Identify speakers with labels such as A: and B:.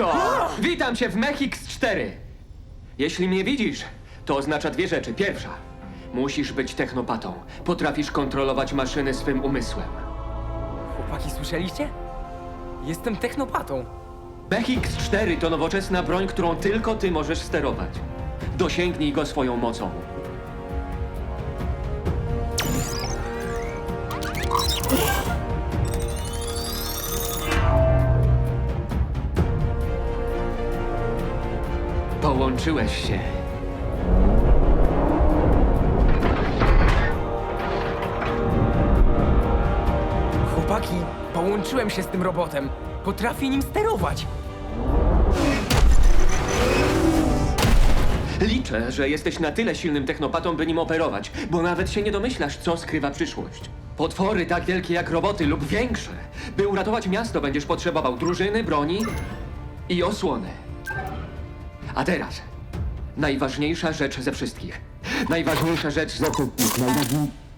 A: Siemanko! Witam cię w Mechix 4. Jeśli mnie widzisz, to oznacza dwie rzeczy. Pierwsza, musisz być technopatą. Potrafisz kontrolować maszyny swym umysłem.
B: Chłopaki, słyszeliście? Jestem technopatą.
A: Mechix 4 to nowoczesna broń, którą tylko ty możesz sterować. Dosięgnij go swoją mocą. Połączyłeś się.
B: Chłopaki, połączyłem się z tym robotem. Potrafię nim sterować.
A: Liczę, że jesteś na tyle silnym technopatą, by nim operować, bo nawet się nie domyślasz, co skrywa przyszłość. Potwory tak wielkie jak roboty lub większe. By uratować miasto, będziesz potrzebował drużyny, broni i osłony. A teraz, najważniejsza rzecz ze wszystkich. Najważniejsza rzecz ze wszystkich. Najważniejsza...